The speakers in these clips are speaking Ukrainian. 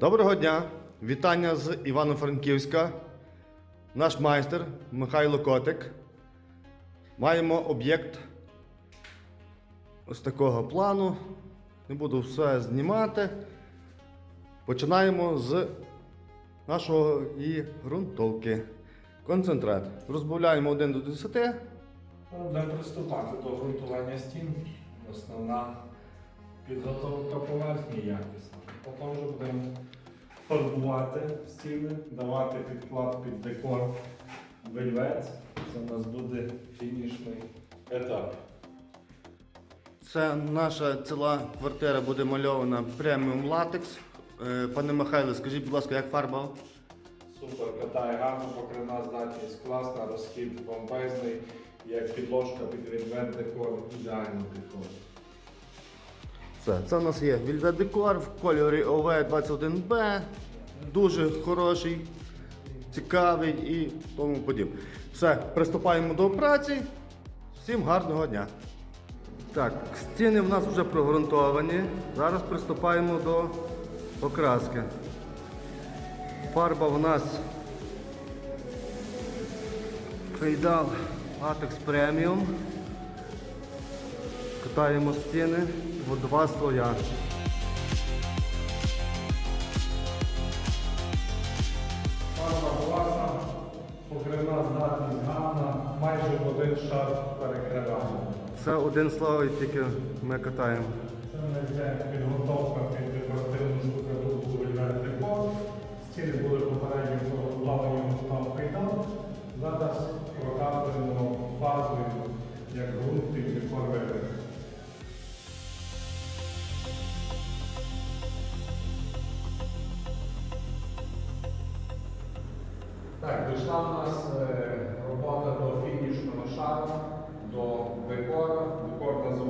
Доброго дня! Вітання з Івано-Франківська. Наш майстер Михайло Котик. Маємо об'єкт ось такого плану. Не буду все знімати. Починаємо з нашого і ґрунтовки. Концентрат. Розбавляємо 1 до 10. Будемо приступати до ґрунтування стін. Основна підготовка поверхні якісна. Потім вже будемо фарбувати стіни, давати підклад під декор вельвет. Це у нас буде фінішний етап. Це наша ціла квартира буде мальована преміум латекс. Е, Пане Михайло, скажіть, будь ласка, як фарба? Супер, катає гарно, покрина здатність класна, розхід бомбезний, як підложка під вельвет декор ідеально підходить. Це, це у нас є Вільвет Декор в кольорі ОВ21Б. Дуже хороший, цікавий і тому подібне. Все, приступаємо до праці. Всім гарного дня. Так, стіни в нас вже прогрунтовані. Зараз приступаємо до покраски. Фарба в нас Фейдал Latex Premium. Катаємо стіни в два слоя. Фарба класна, покривна здатність гарна, майже в один шар перекривання. Це один слой, тільки ми катаємо. Це не підготовка під Так, дійшла в нас е, робота до фінішного шару, до декора. Декор називається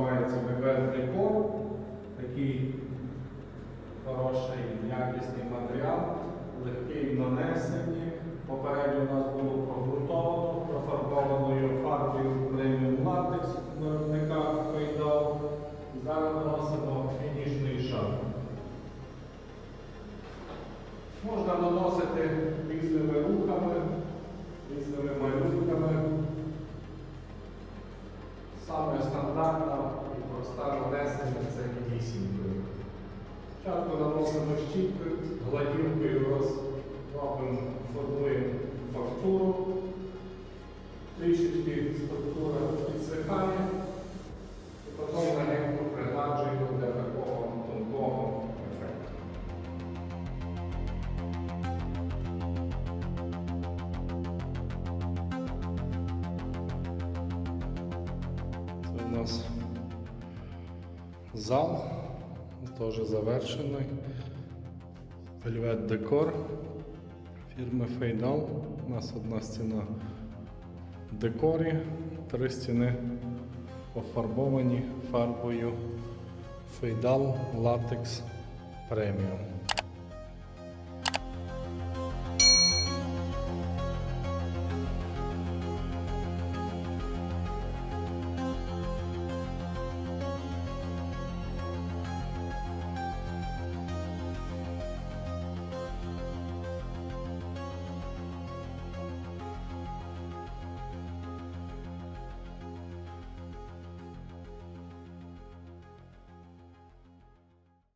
нанесення це вісімкою. Спочатку наносимо щіткою, гладівкою роз- робимо, формуємо фактуру. Трішечки структура підсихає, і потім легенько пригладжуємо для такого тонкого ефекту. У нас зал, теж завершений. Вельвет декор фірми Фейдал. У нас одна стіна в декорі, три стіни пофарбовані фарбою Фейдал Латекс Преміум.